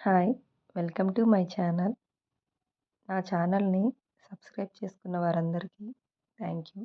Hi welcome to my channel నా ఛానల్ని subscribe చేసుకున్న వారందరికీ thank you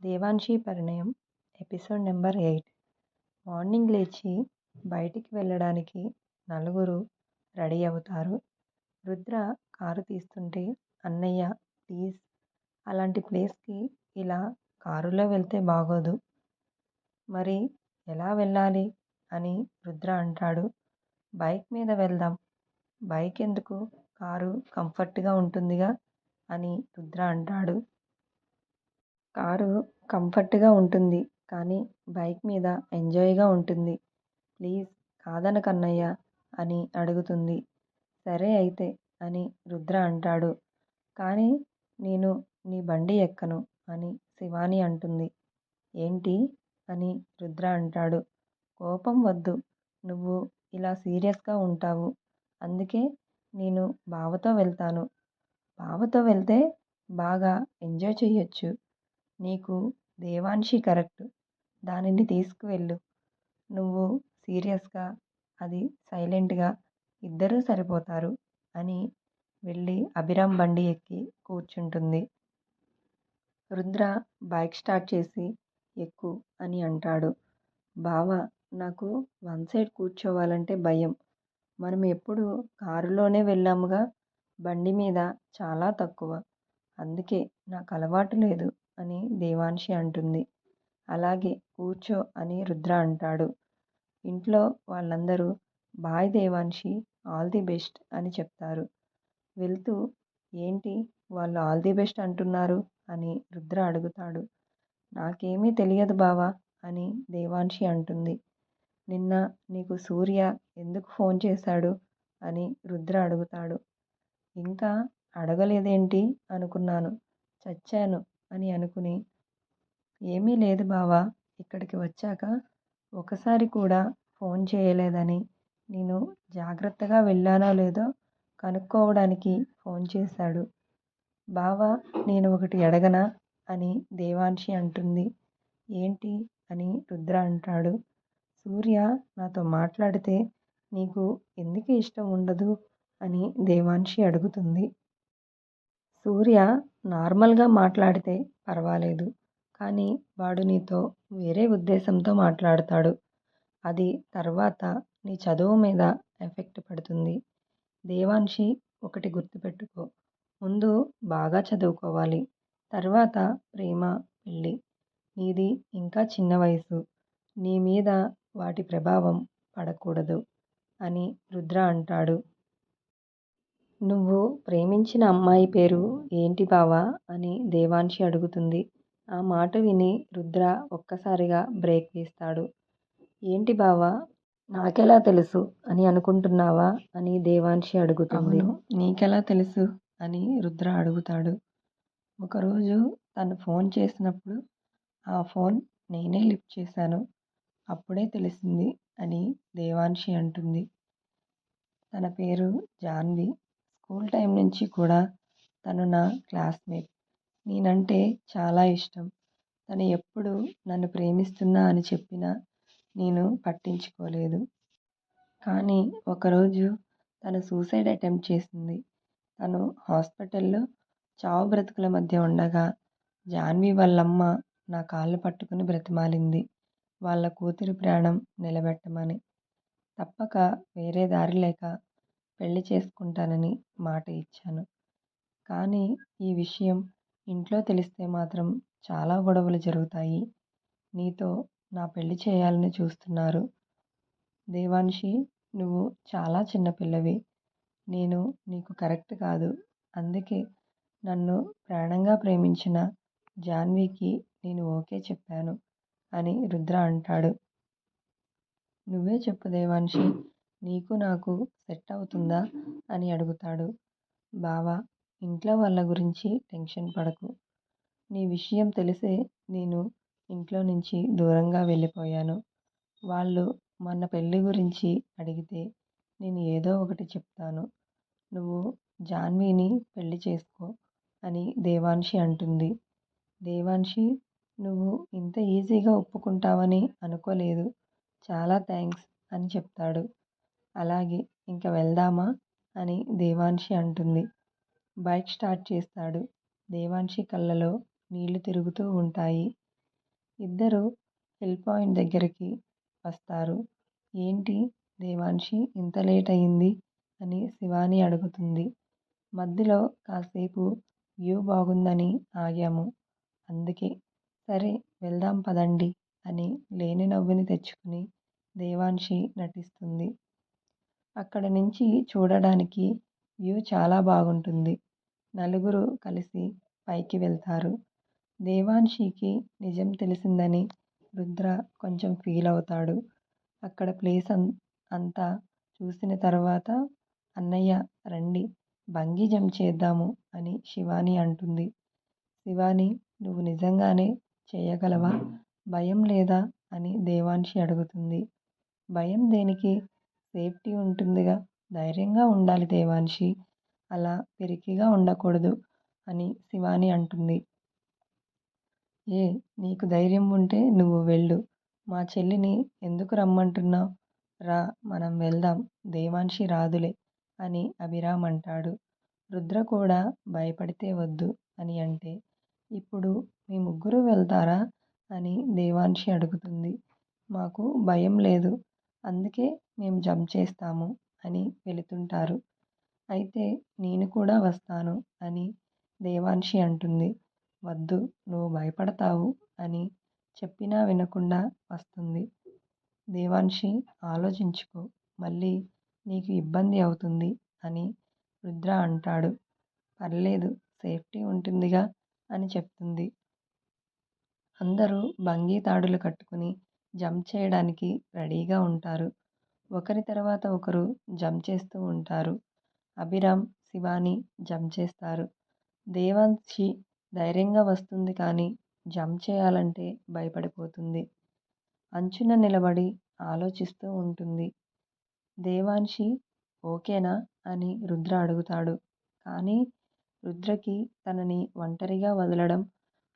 Devanshi Parinayam episode number eight morning లేచి బయటికి వెళ్ళడానికి నలుగురు రెడీ అవుతారు. రుద్ర కారు తీస్తుంటే అన్నయ్య ప్లీజ్ అలాంటి ప్లేస్కి ఇలా కారులో వెళ్తే బాగోదు. మరి ఎలా వెళ్ళాలి అని రుద్ర అంటాడు. బైక్ మీద వెళ్దాం. బైక్ ఎందుకు? కారు కంఫర్ట్గా ఉంటుందిగా? అని రుద్ర అంటాడు. కారు కంఫర్ట్గా ఉంటుంది కానీ బైక్ మీద ఎంజాయ్గా ఉంటుంది. ప్లీజ్ కాదనకన్నయ్య అని అడుగుతుంది. సరే అయితే అని రుద్ర అంటాడు. కానీ నేను నీ బండి ఎక్కను అని శివాని అంటుంది. ఏంటి? అని రుద్ర అంటాడు. కోపం వద్దు. నువ్వు ఇలా సీరియస్గా ఉంటావు. అందుకే నేను బావతో వెళ్తాను. బావతో వెళ్తే బాగా ఎంజాయ్ చేయొచ్చు నీకు దేవాన్షి కరెక్ట్. దానిని తీసుకువెళ్ళు. నువ్వు సీరియస్గా అది సైలెంట్గా ఇద్దరూ సరిపోతారు అని వెళ్ళి అభిరామ్ బండి ఎక్కి కూర్చుంటుంది. రుద్ర బైక్ స్టార్ట్ చేసి ఎక్కు అని అంటాడు. బావ నాకు వన్ సైడ్ కూర్చోవాలంటే భయం. మనం ఎప్పుడు కారులోనే వెళ్ళాముగా? బండి మీద చాలా తక్కువ. అందుకే నాకు అలవాటు లేదు అని దేవాన్షి అంటుంది. అలాగే కూర్చో అని రుద్ర అంటాడు. ఇంట్లో వాళ్ళందరూ bye Devanshi all the best అని చెప్తారు. వెళ్తూ ఏంటి వాళ్ళు ఆల్ ది బెస్ట్ అంటున్నారు? అని రుద్ర అడుగుతాడు. నాకేమీ తెలియదు బావా అని దేవాన్షి అంటుంది. నిన్న నీకు సూర్య ఎందుకు ఫోన్ చేశాడు? అని రుద్ర అడుగుతాడు. ఇంకా అడగలేదేంటి? అనుకున్నాను. చచ్చాను అని అనుకుని ఏమీ లేదు బావా ఇక్కడికి వచ్చాక ఒకసారి కూడా ఫోన్ చేయలేదని. నేను జాగ్రత్తగా వెళ్ళానో లేదో కనుక్కోవడానికి ఫోన్ చేశాడు. బావా నేను ఒకటి అడగనా? అని దేవాన్షి అంటుంది. ఏంటి? అని రుద్ర అంటాడు. సూర్య నాతో మాట్లాడితే నీకు ఎందుకు ఇష్టం ఉండదు? అని దేవాన్షి అడుగుతుంది. సూర్య నార్మల్గా మాట్లాడితే పర్వాలేదు కానీ వాడు నీతో వేరే ఉద్దేశంతో మాట్లాడతాడు. అది తర్వాత నీ చదువు మీద ఎఫెక్ట్ పడుతుంది. దేవాన్షి ఒకటి గుర్తుపెట్టుకో. ముందు బాగా చదువుకోవాలి తర్వాత ప్రేమ పెళ్ళి. నీది ఇంకా చిన్న వయసు. నీ మీద వాటి ప్రభావం పడకూడదు అని రుద్ర అంటాడు. నువ్వు ప్రేమించిన అమ్మాయి పేరు ఏంటి బావా అని దేవాన్షి అడుగుతుంది. ఆ మాట విని రుద్ర ఒక్కసారిగా బ్రేక్ వేస్తాడు. ఏంటి బావా? నాకెలా తెలుసు అని అనుకుంటున్నావా అని దేవాన్షి అడుగుతుంది. నీకెలా తెలుసు అని రుద్ర అడుగుతాడు. ఒకరోజు తను ఫోన్ చేసినప్పుడు ఆ ఫోన్ నేనే లిఫ్ట్ చేశాను. అప్పుడే తెలిసింది అని దేవాన్షి అంటుంది. తన పేరు జాన్వి. స్కూల్ టైం నుంచి కూడా తను నా క్లాస్మేట్. నేనంటే చాలా ఇష్టం. తను ఎప్పుడు నన్ను ప్రేమిస్తున్నా అని చెప్పినా నేను పట్టించుకోలేదు. కానీ ఒకరోజు తను సూసైడ్ అటెంప్ట్ చేసింది. తను హాస్పిటల్లో చావు బ్రతుకుల మధ్య ఉండగా జాన్వి వాళ్ళమ్మ నా కాళ్ళు పట్టుకుని బ్రతిమాలింది. వాళ్ళ కూతురి ప్రాణం నిలబెట్టమని. తప్పక వేరే దారి లేక పెళ్ళి చేసుకుంటానని మాట ఇచ్చాను. కానీ ఈ విషయం ఇంట్లో తెలిస్తే మాత్రం చాలా గొడవలు జరుగుతాయి. నీతో నా పెళ్ళి చేయాలని చూస్తున్నారు. దేవాన్షి నువ్వు చాలా చిన్నపిల్లవి నేను నీకు కరెక్ట్ కాదు. అందుకే నన్ను ప్రాణంగా ప్రేమించిన జాన్వీకి నేను ఓకే చెప్పాను. అని రుద్ర అంటాడు. నువ్వే చెప్పు దేవాన్షి నీకు నాకు సెట్ అవుతుందా అని అడుగుతాడు. బావా ఇంట్లో వాళ్ళ గురించి టెన్షన్ పడకు. నీ విషయం తెలిసే నేను ఇంట్లో నుంచి దూరంగా వెళ్ళిపోయాను. వాళ్ళు మొన్న పెళ్ళి గురించి అడిగితే నేను ఏదో ఒకటి చెప్తాను. నువ్వు జాన్వీని పెళ్ళి చేసుకో అని దేవాన్షి అంటుంది. దేవాన్షి నువ్వు ఇంత ఈజీగా ఒప్పుకుంటావని అనుకోలేదు. చాలా థ్యాంక్స్ అని చెప్తాడు. అలాగే ఇంక వెళ్దామా అని దేవాన్షి అంటుంది. బైక్ స్టార్ట్ చేస్తాడు. దేవాన్షి కళ్ళలో నీళ్ళు తిరుగుతూ ఉంటాయి. ఇద్దరు హిల్ పాయింట్ దగ్గరికి వస్తారు. ఏంటి దేవాన్షి ఇంత లేట్ అయింది అని శివాని అడుగుతుంది. మధ్యలో కాసేపు వ్యూ బాగుందని ఆగాము. అందుకే సరే వెళ్దాం పదండి అని లేని నవ్వుని తెచ్చుకుని దేవాన్షి నటిస్తుంది. అక్కడ నుంచి చూడడానికి వ్యూ చాలా బాగుంటుంది. నలుగురు కలిసి పైకి వెళ్తారు. దేవాన్షికి నిజం తెలిసిందని రుద్ర కొంచెం ఫీల్ అవుతాడు. అక్కడ ప్లేస్ అం అంతా చూసిన తర్వాత అన్నయ్య రండి బంగీ జంప్ చేద్దాము అని శివాని అంటుంది. శివాని నువ్వు నిజంగానే చేయగలవా? భయం లేదా? అని దేవాన్షి అడుగుతుంది. భయం దేనికి? సేఫ్టీ ఉంటుందిగా. ధైర్యంగా ఉండాలి దేవాన్షి అలా పిరికిగా ఉండకూడదు అని శివాని అంటుంది. ఏ నీకు ధైర్యం ఉంటే నువ్వు వెళ్ళు. మా చెల్లిని ఎందుకు రమ్మంటున్నావు? రా మనం వెళ్దాం. దేవాన్షి రాదులే అని అభిరామ్ అంటాడు. రుద్ర కూడా భయపడితే వద్దు అని అంటే ఇప్పుడు మీ ముగ్గురు వెళ్తారా? అని దేవాన్షి అడుగుతుంది. మాకు భయం లేదు. అందుకే మేము జంప్ చేస్తాము అని వెళుతుంటారు. అయితే నేను కూడా వస్తాను అని దేవాన్షి అంటుంది. వద్దు నువ్వు భయపడతావు అని చెప్పినా వినకుండా వస్తుంది. దేవాన్షి ఆలోచించుకో మళ్ళీ నీకు ఇబ్బంది అవుతుంది అని రుద్ర అంటాడు. పర్లేదు సేఫ్టీ ఉంటుందిగా అని చెప్తుంది. అందరూ బంగీ తాడులు కట్టుకుని జంప్ చేయడానికి రెడీగా ఉంటారు. ఒకరి తర్వాత ఒకరు జంప్ చేస్తూ ఉంటారు. అభిరామ్ శివాని జంప్ చేస్తారు. దేవాన్షి ధైర్యంగా వస్తుంది కానీ జంప్ చేయాలంటే భయపడిపోతుంది. అంచున నిలబడి ఆలోచిస్తూ ఉంటుంది. దేవాన్షి ఓకేనా అని రుద్ర అడుగుతాడు. కానీ రుద్రకి తనని ఒంటరిగా వదలడం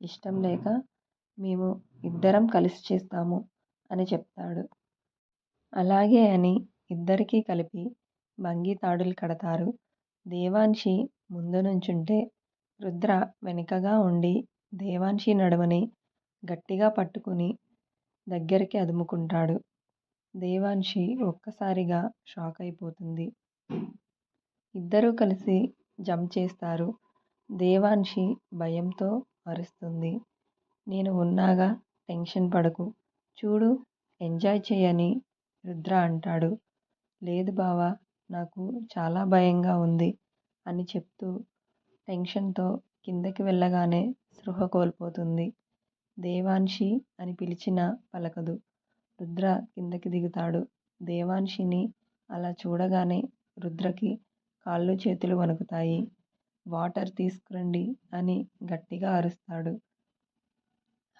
ఇష్టం లేక మేము ఇద్దరం కలిసి చేస్తాము అని చెప్తాడు. అలాగే అని ఇద్దరికీ కలిపి బంగీ తాడులు కడతారు. దేవాన్షి ముందు నుంచుంటే రుద్ర వెనుకగా ఉండి దేవాన్షి నడుమని గట్టిగా పట్టుకుని దగ్గరికి అదుముకుంటాడు. దేవాన్షి ఒక్కసారిగా షాక్ అయిపోతుంది. ఇద్దరూ కలిసి జంప్ చేస్తారు. దేవాన్షి భయంతో అరుస్తుంది. నేను ఉన్నాగా టెన్షన్ పడకు. చూడు ఎంజాయ్ చేయని రుద్ర అంటాడు. లేదు బావా నాకు చాలా భయంగా ఉంది అని చెప్తూ టెన్షన్తో కిందకి వెళ్ళగానే స్పృహ కోల్పోతుంది. దేవాన్షి అని పిలిచినా పలకదు. రుద్ర కిందకి దిగుతాడు. దేవాన్షిని అలా చూడగానే రుద్రకి కాళ్ళు చేతులు వణుకుతాయి. వాటర్ తీసుకురండి అని గట్టిగా అరుస్తాడు.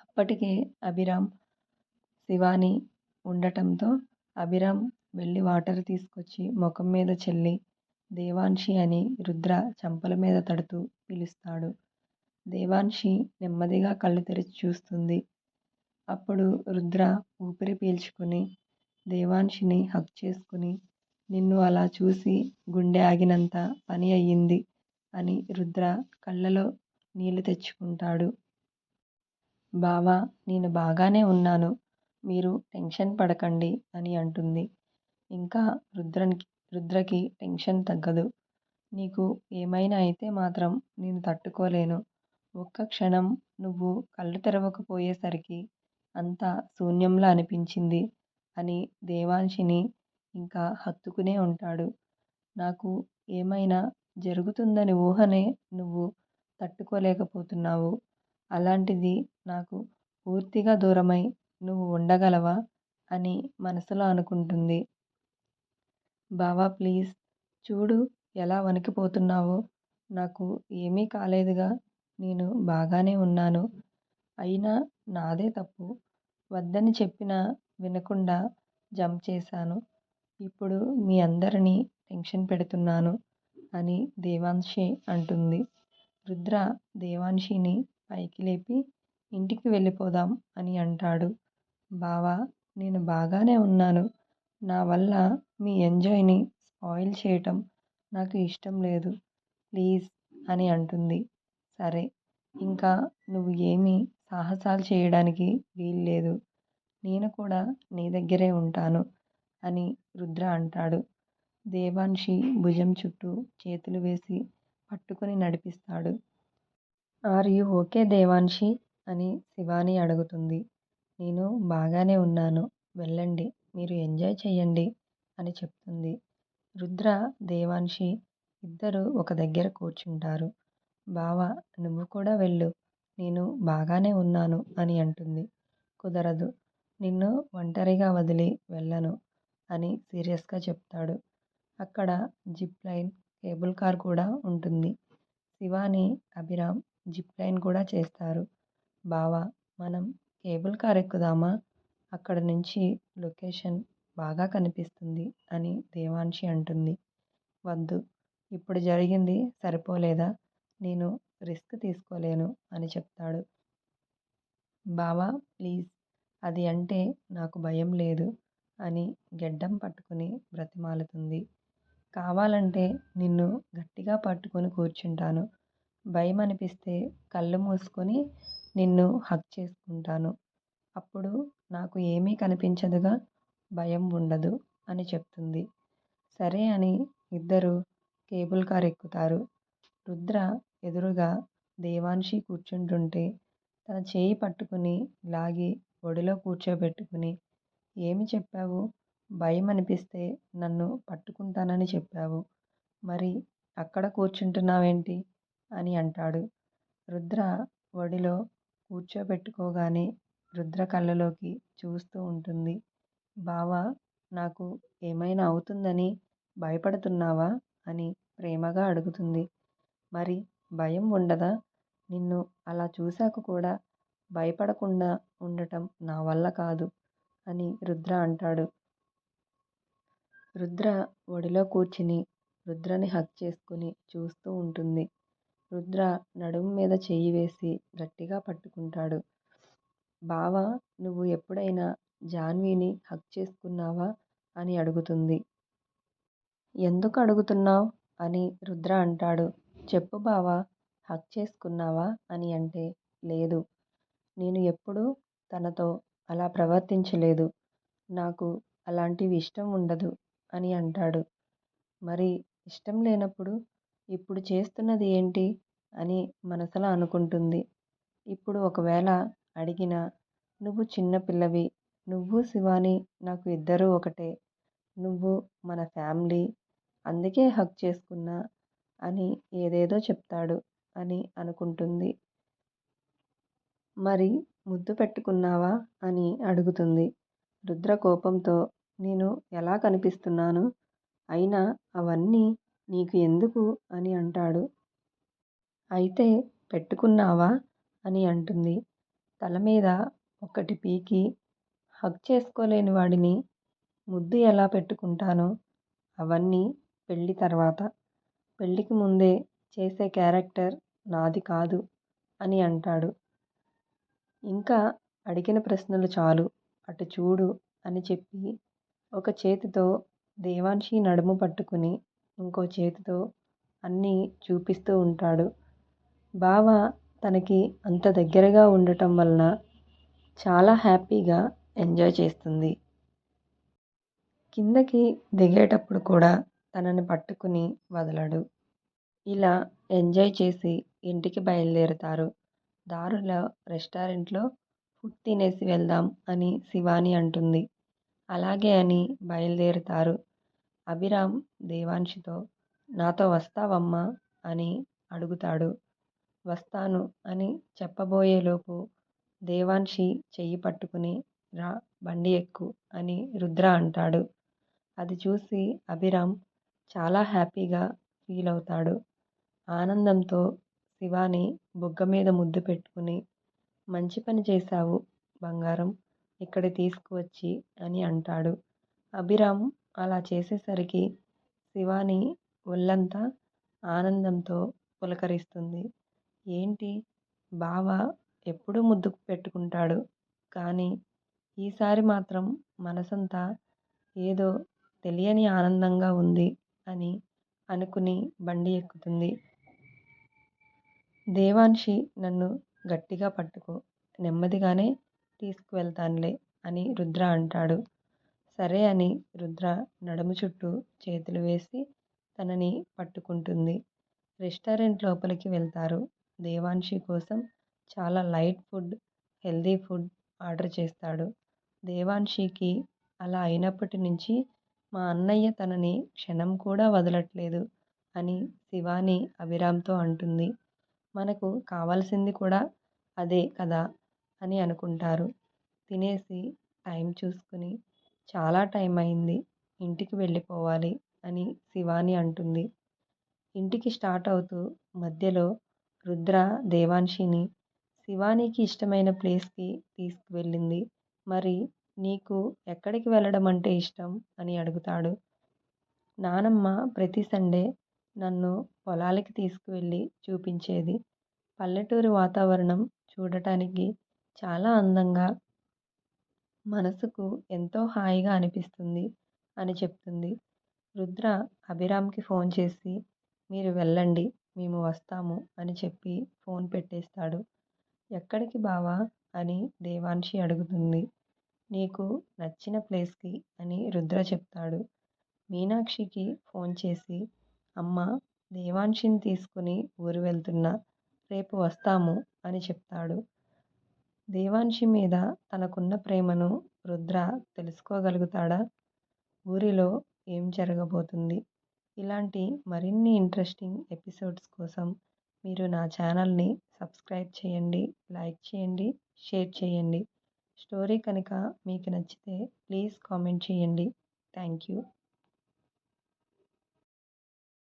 అప్పటికే అభిరామ్ శివాని ఉండటంతో అభిరామ్ వెళ్ళి వాటర్ తీసుకొచ్చి ముఖం మీద చల్లి దేవాన్షి అని రుద్ర చంపల మీద తడుతూ పిలుస్తాడు. దేవాన్షి నెమ్మదిగా కళ్ళు తెరిచి చూస్తుంది. అప్పుడు రుద్ర ఊపిరి పీల్చుకుని దేవాన్షిని హక్ చేసుకుని నిన్ను అలా చూసి గుండె ఆగినంత పని అయ్యింది అని రుద్ర కళ్ళలో నీళ్ళు తెచ్చుకుంటాడు. బావా నేను బాగానే ఉన్నాను. మీరు టెన్షన్ పడకండి అని అంటుంది. ఇంకా రుద్రనికి రుద్రకి టెన్షన్ తగ్గదు. నీకు ఏమైనా అయితే మాత్రం నేను తట్టుకోలేను. ఒక్క క్షణం నువ్వు కళ్ళు తెరవకపోయేసరికి అంతా శూన్యంలా అనిపించింది అని దేవాన్షిని ఇంకా హత్తుకునే ఉంటాడు. నాకు ఏమైనా జరుగుతుందని ఊహనే నువ్వు తట్టుకోలేకపోతున్నావు. అలాంటిది నాకు పూర్తిగా దూరమై నువ్వు ఉండగలవా? అని మనసులో అనుకుంటుంది. బావా ప్లీజ్ చూడు ఎలా వణికిపోతున్నావో. నాకు ఏమీ కాలేదుగా నేను బాగానే ఉన్నాను. అయినా నాదే తప్పు. వద్దని చెప్పినా వినకుండా జంప్ చేశాను. ఇప్పుడు మీ అందరినీ టెన్షన్ పెడుతున్నాను అని దేవాన్షి అంటుంది. రుద్ర దేవాన్షిని పైకి లేపి ఇంటికి వెళ్ళిపోదాం అని అంటాడు. బావా నేను బాగానే ఉన్నాను. నా వల్ల మీ ఎంజాయ్ని స్పాయిల్ చేయటం నాకు ఇష్టం లేదు. ప్లీజ్ అని అంటుంది. సరే ఇంకా నువ్వు ఏమీ సాహసాలు చేయడానికి వీల్లేదు. నేను కూడా నీ దగ్గరే ఉంటాను. అని రుద్ర అంటాడు. దేవాన్షి భుజం చుట్టూ చేతులు వేసి పట్టుకుని నడిపిస్తాడు. ఆర్ యు ఓకే దేవాన్షి అని శివాని అడుగుతుంది. నేను బాగానే ఉన్నాను. వెళ్ళండి. మీరు ఎంజాయ్ చేయండి అని చెప్తుంది. రుద్ర దేవాన్షి ఇద్దరు ఒక దగ్గర కూర్చుంటారు. బావా నువ్వు కూడా వెళ్ళు. నేను బాగానే ఉన్నాను అని అంటుంది. కుదరదు. నిన్ను ఒంటరిగా వదిలి వెళ్ళను. అని సీరియస్గా చెప్తాడు. అక్కడ జిప్ లైన్ కేబుల్ కార్ కూడా ఉంటుంది. శివాని అభిరామ్ జిప్ లైన్ కూడా చేస్తారు. బావా మనం కేబుల్ కార్ ఎక్కుదామా? అక్కడ నుంచి లొకేషన్ బాగా కనిపిస్తుంది అని దేవాన్షి అంటుంది. వద్దు ఇప్పుడు జరిగింది సరిపోలేదా? నేను రిస్క్ తీసుకోలేను అని చెప్తాడు. బావా ప్లీజ్ అది అంటే నాకు భయం లేదు. అని గెడ్డం పట్టుకుని బ్రతిమాలుతుంది. కావాలంటే నిన్ను గట్టిగా పట్టుకొని కూర్చుంటాను. భయం అనిపిస్తే కళ్ళు మూసుకొని నిన్ను హక్ చేసుకుంటాను. అప్పుడు నాకు ఏమీ కనిపించదుగా భయం ఉండదు అని చెప్తుంది. సరే అని ఇద్దరు కేబుల్ కార్ ఎక్కుతారు. రుద్ర ఎదురుగా దేవాన్షి కూర్చుంటుంటే తన చేయి పట్టుకుని లాగి ఒడిలో కూర్చోబెట్టుకుని ఏమి చెప్పావు? భయం అనిపిస్తే నన్ను పట్టుకుంటానని చెప్పావు. మరి అక్కడ కూర్చుంటున్నావేంటి? అని అంటాడు. రుద్ర ఒడిలో కూర్చోబెట్టుకోగానే రుద్ర కళ్ళలోకి చూస్తూ ఉంటుంది. బావా నాకు ఏమైనా అవుతుందని భయపడుతున్నావా? అని ప్రేమగా అడుగుతుంది. మరి భయం ఉండదా? నిన్ను అలా చూశాక కూడా భయపడకుండా ఉండటం నా వల్ల కాదు. అని రుద్ర అంటాడు. రుద్ర ఒడిలో కూర్చుని రుద్రని హక్ చేసుకుని చూస్తూ ఉంటుంది. రుద్ర నడుము మీద చెయ్యి వేసి గట్టిగా పట్టుకుంటాడు. బావా నువ్వు ఎప్పుడైనా జాన్వీని హక్ చేసుకున్నావా? అని అడుగుతుంది. ఎందుకు అడుగుతున్నావు? అని రుద్ర అంటాడు. చెప్పు బావా హక్ చేసుకున్నావా? అని అంటే లేదు. నేను ఎప్పుడూ తనతో అలా ప్రవర్తించలేదు. నాకు అలాంటివి ఇష్టం ఉండదు అని అంటాడు. మరి ఇష్టం లేనప్పుడు ఇప్పుడు చేస్తున్నది ఏంటి అని మనసులో అనుకుంటుంది. ఇప్పుడు ఒకవేళ అడిగినా నువ్వు చిన్నపిల్లవి నువ్వు శివాని నాకు ఇద్దరూ ఒకటే నువ్వు మన ఫ్యామిలీ అందుకే హక్ చేసుకున్నా అని ఏదేదో చెప్తాడు అని అనుకుంటుంది. మరి ముద్దు పెట్టుకున్నావా? అని అడుగుతుంది. రుద్ర కోపంతో నేను ఎలా కనిపిస్తున్నాను? అయినా అవన్నీ నీకు ఎందుకు? అని అంటాడు. అయితే పెట్టుకున్నావా? అని అంటుంది. తల మీద ఒకటి పీకి హగ్ చేసుకోలేని వాడిని ముద్దు ఎలా పెట్టుకుంటాను అవన్నీ పెళ్ళి తర్వాత. పెళ్ళికి ముందే చేసే క్యారెక్టర్ నాది కాదు అని అంటాడు. ఇంకా అడిగిన ప్రశ్నలు చాలు. అటు చూడు అని చెప్పి ఒక చేతితో దేవాన్షి నడుము పట్టుకుని ఇంకో చేతితో అన్నీ చూపిస్తూ ఉంటాడు. బావ తనకి అంత దగ్గరగా ఉండటం వలన చాలా హ్యాపీగా ఎంజాయ్ చేస్తుంది. కిందకి దిగేటప్పుడు కూడా తనని పట్టుకుని వదలడు. ఇలా ఎంజాయ్ చేసి ఇంటికి బయలుదేరుతారు. దారిలో రెస్టారెంట్లో ఫుడ్ తినేసి వెళ్దాం అని శివాని అంటుంది. అలాగే అని బయలుదేరుతారు. అభిరామ్ దేవాన్షితో నాతో వస్తావమ్మా అని అడుగుతాడు. వస్తాను అని చెప్పబోయేలోపు దేవాన్షి చెయ్యి పట్టుకుని రా బండి ఎక్కు అని రుద్ర అంటాడు. అది చూసి అభిరామ్ చాలా హ్యాపీగా ఫీల్ అవుతాడు ఆనందంతో శివాని బుగ్గ మీద ముద్దు పెట్టుకుని మంచి పని చేశావు బంగారం ఇక్కడ తీసుకువచ్చి అని అంటాడు. అభిరామ్ అలా చేసేసరికి శివాని ఒళ్ళంతా ఆనందంతో పులకరిస్తుంది. ఏంటి? బావ ఎప్పుడూ ముద్దు పెట్టుకుంటాడు. కానీ ఈసారి మాత్రం మనసంతా ఏదో తెలియని ఆనందంగా ఉంది అని అనుకుని బండి ఎక్కుతుంది. దేవాన్షి నన్ను గట్టిగా పట్టుకో నెమ్మదిగానే తీసుకువెళ్తానులే అని రుద్ర అంటాడు. సరే అని రుద్ర నడుము చుట్టూ చేతులు వేసి తనని పట్టుకుంటుంది. రెస్టారెంట్ లోపలికి వెళ్తారు. దేవాన్షి కోసం చాలా light food healthy food order చేస్తాడు. దేవాన్షికి అలా అయినప్పటి నుంచి మా అన్నయ్య తనని క్షణం కూడా వదలట్లేదు అని శివాని అభిరామ్తో అంటుంది. మనకు కావాల్సింది కూడా అదే కదా అని అనుకుంటారు. తినేసి టైం చూసుకుని చాలా టైం అయింది. ఇంటికి వెళ్ళిపోవాలి అని శివాని అంటుంది. ఇంటికి స్టార్ట్ అవుతూ మధ్యలో రుద్ర దేవాన్షిని శివానీకి ఇష్టమైన ప్లేస్కి తీసుకువెళ్ళింది. మరి నీకు ఎక్కడికి వెళ్ళడం అంటే ఇష్టం? అని అడుగుతాడు. నానమ్మ ప్రతి సండే నన్ను పొలాలకి తీసుకువెళ్ళి చూపించేది. పల్లెటూరి వాతావరణం చూడటానికి చాలా అందంగా మనసుకు ఎంతో హాయిగా అనిపిస్తుంది అని చెప్తుంది. రుద్ర అభిరామ్కి ఫోన్ చేసి మీరు వెళ్ళండి మేము వస్తాము అని చెప్పి ఫోన్ పెట్టేస్తాడు. ఎక్కడికి బావా? అని దేవాన్షి అడుగుతుంది. నీకు నచ్చిన ప్లేస్కి అని రుద్ర చెప్తాడు. మీనాక్షికి ఫోన్ చేసి అమ్మ దేవాన్షిని తీసుకుని ఊరు వెళ్తున్నా రేపు వస్తాము అని చెప్తాడు. దేవాన్షి మీద తనకున్న ప్రేమను రుద్ర తెలుసుకోగలుగుతాడా? ఊరిలో ఏం జరగబోతుంది? ఇలాంటి మరిన్ని ఇంట్రెస్టింగ్ ఎపిసోడ్స్ కోసం మీరు నా ఛానల్ని సబ్స్క్రైబ్ చేయండి లైక్ చేయండి షేర్ చేయండి. స్టోరీ కనుక మీకు నచ్చితే ప్లీజ్ కామెంట్ చేయండి. Thank you.